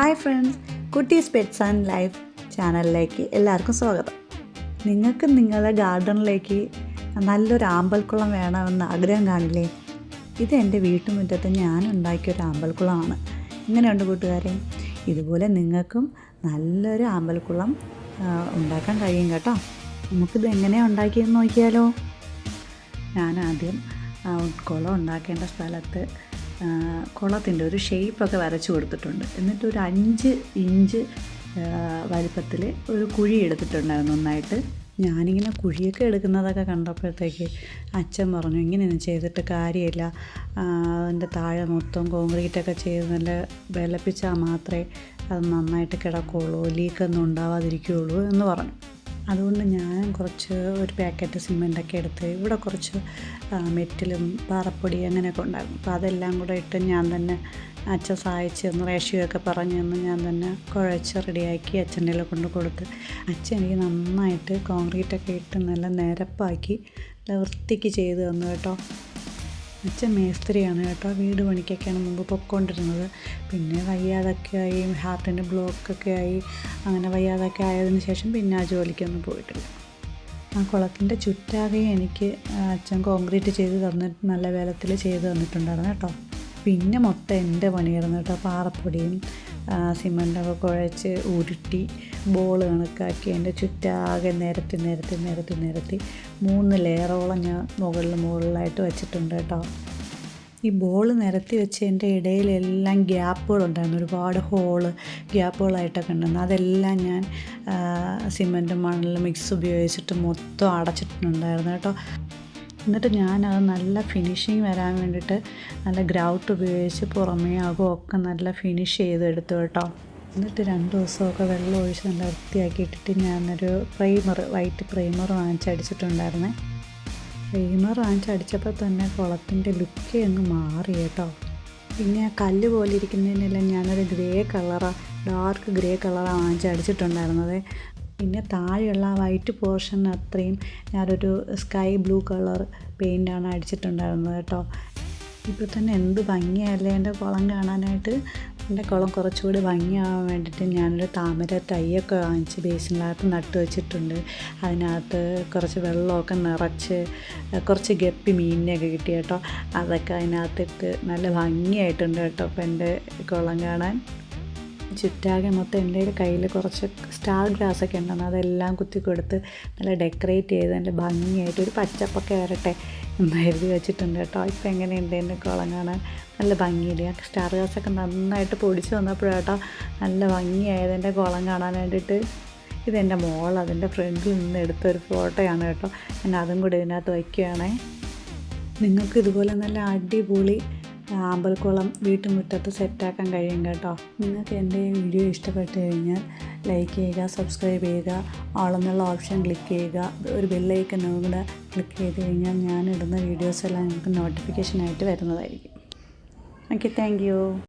Hi friends കുട്ടീസ് pets and life ചാനലിലേക്ക് എല്ലാവർക്കും സ്വാഗതം. നിങ്ങൾക്ക് നിങ്ങളുടെ ഗാർഡനിലേക്ക് നല്ലൊരു ആമ്പൽക്കുളം വേണമെന്ന് ആഗ്രഹം കാണില്ലേ? ഇത് എന്റെ വീട്ടുമുറ്റത്ത് ഞാൻ ഉണ്ടാക്കിയ ഒരു ആമ്പൽക്കുളമാണ്. ഇങ്ങനെയുണ്ട് കൂട്ടുകാരെ? ഇതുപോലെ നിങ്ങൾക്കും നല്ലൊരു ആമ്പൽക്കുളം ഉണ്ടാക്കാൻ കഴിയും കേട്ടോ. നമുക്കിത് എങ്ങനെയാണ് ഉണ്ടാക്കിയെന്ന് നോക്കിയാലോ. ഞാൻ ആദ്യം കുളം ഉണ്ടാക്കേണ്ട സ്ഥലത്ത് കുളത്തിന്റെ ഒരു ഷേപ്പൊക്കെ വരച്ചു കൊടുത്തിട്ടുണ്ട്. എന്നിട്ട് ഒരു അഞ്ച് ഇഞ്ച് വലിപ്പത്തിൽ ഒരു കുഴി എടുത്തിട്ടുണ്ടായിരുന്നു നന്നായിട്ട്. ഞാനിങ്ങനെ കുഴിയൊക്കെ എടുക്കുന്നതൊക്കെ കണ്ടപ്പോഴത്തേക്ക് അച്ഛൻ പറഞ്ഞു ഇങ്ങനെയൊന്നും ചെയ്തിട്ട് കാര്യമില്ല. അതിന്റെ താഴെ മൊത്തം കോൺക്രീറ്റൊക്കെ ചെയ്ത് നല്ല വിലപ്പിച്ചാൽ മാത്രമേ അത് നന്നായിട്ട് കിടക്കുകയുള്ളൂ ലീക്കൊന്നും ഉണ്ടാവാതിരിക്കുകയുള്ളൂ എന്ന് പറഞ്ഞു. അതുകൊണ്ട് ഞാൻ കുറച്ച് ഒരു പാക്കറ്റ് സിമെന്റൊക്കെ എടുത്ത് ഇവിടെ കുറച്ച് മെറ്റിലും പാറപ്പൊടി അങ്ങനെയൊക്കെ ഉണ്ടായിരുന്നു. അപ്പോൾ അതെല്ലാം കൂടെ ഇട്ട് ഞാൻ തന്നെ അച്ഛൻ സഹായിച്ച് തന്നു. റേഷ്യോ പറഞ്ഞു തന്നു. ഞാൻ തന്നെ കുഴച്ച് റെഡിയാക്കി അച്ഛന്റെ കൊണ്ട് കൊടുത്ത് അച്ഛൻ എനിക്ക് നന്നായിട്ട് കോൺക്രീറ്റൊക്കെ ഇട്ട് നല്ല നിരപ്പാക്കി നല്ല വൃത്തിക്ക് ചെയ്ത് തന്നു കേട്ടോ. അച്ഛൻ മേസ്ത്രിയാണ് കേട്ടോ. വീട് പണിക്കൊക്കെയാണ് മുമ്പ് പൊയ്ക്കൊണ്ടിരുന്നത്. പിന്നെ വയ്യാതൊക്കെ ആയി ഹാർട്ടിന്റെ ബ്ലോക്കൊക്കെ ആയി അങ്ങനെ വയ്യാതൊക്കെ ആയതിന് ശേഷം പിന്നെ ആ ജോലിക്കൊന്നും പോയിട്ടില്ല. ആ കുളത്തിന്റെ ചുറ്റാകെ എനിക്ക് അച്ഛൻ കോൺക്രീറ്റ് ചെയ്ത് തന്നിട്ട് നല്ല വേലത്തിൽ ചെയ്ത് തന്നിട്ടുണ്ടായിരുന്നു കേട്ടോ. പിന്നെ മൊത്തം എന്റെ പണിയായിരുന്നു കേട്ടോ. പാറപ്പൊടിയും ആ, സിമന്റൊക്കെ കുഴച്ച് ഉരുട്ടി ബോൾ കണക്കാക്കി എന്റെ ചുറ്റാകെ നിരത്തി നിരത്തി നിരത്തി നിരത്തി മൂന്ന് ലെയറോളം ഞാൻ മുകളിൽ മുകളിലായിട്ട് വെച്ചിട്ടുണ്ട് കേട്ടോ. ഈ ബോൾ നിരത്തി വെച്ചതിന്റെ ഇടയിലെല്ലാം ഗ്യാപ്പുകളുണ്ടായിരുന്നു. ഒരുപാട് ഹോൾ ഗ്യാപ്പുകളായിട്ടൊക്കെ ഉണ്ടായിരുന്നു. അതെല്ലാം ഞാൻ സിമന്റും മണലും മിക്സ് ഉപയോഗിച്ചിട്ട് മൊത്തം അടച്ചിട്ടുണ്ടായിരുന്നു കേട്ടോ. എന്നിട്ട് ഞാനത് നല്ല ഫിനിഷിങ് വരാൻ വേണ്ടിയിട്ട് നല്ല ഗ്രൗട്ട് ഉപയോഗിച്ച് പുറമേ അകവും ഒക്കെ നല്ല ഫിനിഷ് ചെയ്തെടുത്തു കേട്ടോ. എന്നിട്ട് രണ്ട് ദിവസമൊക്കെ വെള്ളം ഒഴിച്ച് നല്ല വൃത്തിയാക്കി ഇട്ടിട്ട് ഞാനൊരു പ്രൈമർ വൈറ്റ് പ്രൈമർ വാങ്ങിച്ചടിച്ചിട്ടുണ്ടായിരുന്നേ. പ്രൈമർ വാങ്ങിച്ചടിച്ചപ്പോൾ തന്നെ കുളത്തിന്റെ ലുക്ക് അങ്ങ് മാറി കേട്ടോ. പിന്നെ കല്ല് പോലെ ഇരിക്കുന്നതിനെല്ലാം ഞാനൊരു ഗ്രേ കളറാണ് ഡാർക്ക് ഗ്രേ കളറാണ് വാങ്ങിച്ചടിച്ചിട്ടുണ്ടായിരുന്നത്. പിന്നെ താഴെയുള്ള ആ വൈറ്റ് പോർഷൻ അത്രയും ഞാനൊരു സ്കൈ ബ്ലൂ കളർ പെയിന്റാണ് അടിച്ചിട്ടുണ്ടായിരുന്നത് കേട്ടോ. ഇപ്പോൾ തന്നെ എന്ത് ഭംഗിയല്ലേ എന്റെ കുളം കാണാനായിട്ട്. എന്റെ കുളം കുറച്ചുകൂടി ഭംഗിയാവാൻ വേണ്ടിയിട്ട് ഞാനൊരു താമര തൈയൊക്കെ വാങ്ങിച്ച് ബേസിനകത്ത് നട്ട് വെച്ചിട്ടുണ്ട്. അതിനകത്ത് കുറച്ച് വെള്ളമൊക്കെ നിറച്ച് കുറച്ച് ഗപ്പി മീനിനെയൊക്കെ കിട്ടി കേട്ടോ. അതൊക്കെ അതിനകത്തിട്ട് നല്ല ഭംഗിയായിട്ടുണ്ട് കേട്ടോ അപ്പോൾ എന്റെ കുളം കാണാൻ. ചുറ്റാകെ മൊത്തം എന്റെ കയ്യിൽ കുറച്ച് സ്റ്റാർ ഗ്ലാസ് ഒക്കെ ഉണ്ടെന്ന് അതെല്ലാം കുത്തി കൊടുത്ത് നല്ല ഡെക്കറേറ്റ് ചെയ്ത് നല്ല ഭംഗിയായിട്ട് ഒരു പച്ചപ്പൊക്കെ വരട്ടെ എന്ന് എഴുതി വെച്ചിട്ടുണ്ട് കേട്ടോ. ഇപ്പം എങ്ങനെയുണ്ട് എന്റെ കുളം കാണാൻ? നല്ല ഭംഗിയില്ല? സ്റ്റാർ ഗ്ലാസ് ഒക്കെ നന്നായിട്ട് പൊടിച്ച് വന്നപ്പോഴാട്ടോ നല്ല ഭംഗിയായത് എന്റെ കുളം കാണാൻ വേണ്ടിയിട്ട്. ഇതെന്റെ മോൾ അതിന്റെ ഫ്രണ്ടിൽ നിന്ന് എടുത്തൊരു ഫോട്ടോയാണ് കേട്ടോ. ഞാൻ അതും കൂടി ഇതിനകത്ത് വയ്ക്കുകയാണേ നിങ്ങൾക്ക് ഇതുപോലെ നല്ല അടിപൊളി ആമ്പൽക്കുളം വീട്ടുമുറ്റത്ത് സെറ്റാക്കാൻ കഴിയും കേട്ടോ. നിങ്ങൾക്ക് എന്റെ ഈ വീഡിയോ ഇഷ്ടപ്പെട്ട് കഴിഞ്ഞാൽ ലൈക്ക് ചെയ്യുക സബ്സ്ക്രൈബ് ചെയ്യുക ആളെന്നുള്ള ഓപ്ഷൻ ക്ലിക്ക് ചെയ്യുക ഒരു ബെല്ലൈക്കനും കൂടെ ക്ലിക്ക് ചെയ്ത് കഴിഞ്ഞാൽ ഞാൻ ഇടുന്ന വീഡിയോസ് എല്ലാം നിങ്ങൾക്ക് നോട്ടിഫിക്കേഷനായിട്ട് വരുന്നതായിരിക്കും. Okay thank